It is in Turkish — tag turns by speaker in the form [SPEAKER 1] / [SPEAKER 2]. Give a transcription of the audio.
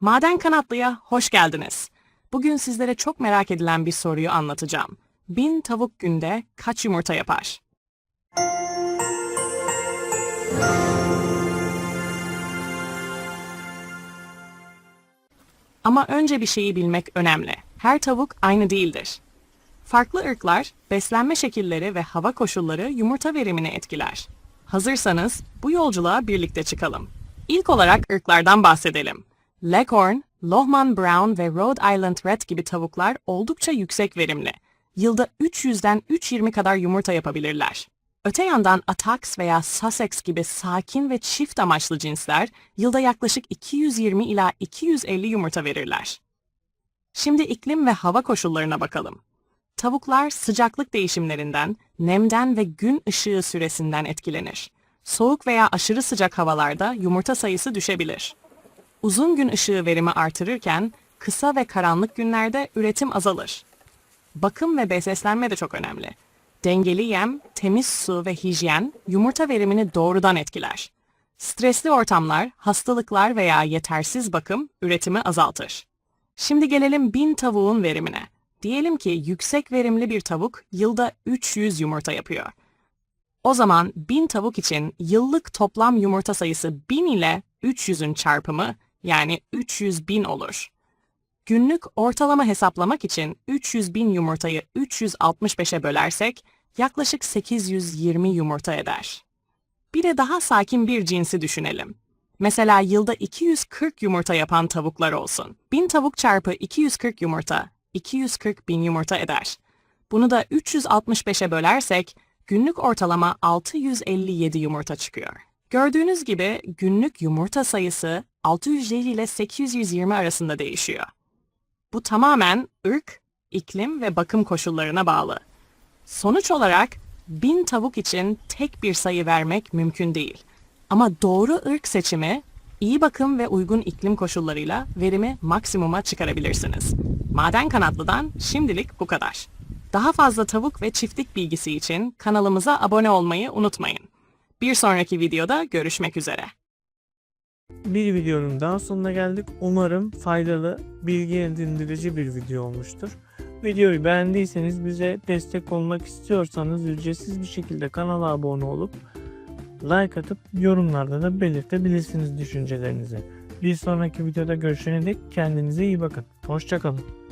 [SPEAKER 1] Maden Kanatlı'ya hoş geldiniz. Bugün sizlere çok merak edilen bir soruyu anlatacağım. Bin tavuk günde kaç yumurta yapar? Ama önce bir şeyi bilmek önemli. Her tavuk aynı değildir. Farklı ırklar, beslenme şekilleri ve hava koşulları yumurta verimini etkiler. Hazırsanız bu yolculuğa birlikte çıkalım. İlk olarak ırklardan bahsedelim. Leghorn, Lohman Brown ve Rhode Island Red gibi tavuklar oldukça yüksek verimli. Yılda 300'den 320 kadar yumurta yapabilirler. Öte yandan Atax veya Sussex gibi sakin ve çift amaçlı cinsler yılda yaklaşık 220 ila 250 yumurta verirler. Şimdi iklim ve hava koşullarına bakalım. Tavuklar sıcaklık değişimlerinden, nemden ve gün ışığı süresinden etkilenir. Soğuk veya aşırı sıcak havalarda yumurta sayısı düşebilir. Uzun gün ışığı verimi artırırken kısa ve karanlık günlerde üretim azalır. Bakım ve beslenme de çok önemli. Dengeli yem, temiz su ve hijyen yumurta verimini doğrudan etkiler. Stresli ortamlar, hastalıklar veya yetersiz bakım üretimi azaltır. Şimdi gelelim bin tavuğun verimine. Diyelim ki yüksek verimli bir tavuk yılda 300 yumurta yapıyor. O zaman 1000 tavuk için yıllık toplam yumurta sayısı 1000 ile 300'ün çarpımı yani 300 bin olur. Günlük ortalama hesaplamak için 300 bin yumurtayı 365'e bölersek yaklaşık 820 yumurta eder. Bir de daha sakin bir cinsi düşünelim. Mesela yılda 240 yumurta yapan tavuklar olsun. 1000 tavuk çarpı 240 yumurta 240 bin yumurta eder. Bunu da 365'e bölersek günlük ortalama 657 yumurta çıkıyor. Gördüğünüz gibi günlük yumurta sayısı 650 ile 820 arasında değişiyor. Bu tamamen ırk, iklim ve bakım koşullarına bağlı. Sonuç olarak bin tavuk için tek bir sayı vermek mümkün değil. Ama doğru ırk seçimi, iyi bakım ve uygun iklim koşullarıyla verimi maksimuma çıkarabilirsiniz. Maden Kanatlı'dan şimdilik bu kadar. Daha fazla tavuk ve çiftlik bilgisi için kanalımıza abone olmayı unutmayın. Bir sonraki videoda görüşmek üzere.
[SPEAKER 2] Bir videonun daha sonuna geldik. Umarım faydalı, bilgi edindirici bir video olmuştur. Videoyu beğendiyseniz bize destek olmak istiyorsanız ücretsiz bir şekilde kanala abone olup like atıp yorumlarda da belirtebilirsiniz düşüncelerinizi. Bir sonraki videoda görüşene dek kendinize iyi bakın. Hoşçakalın.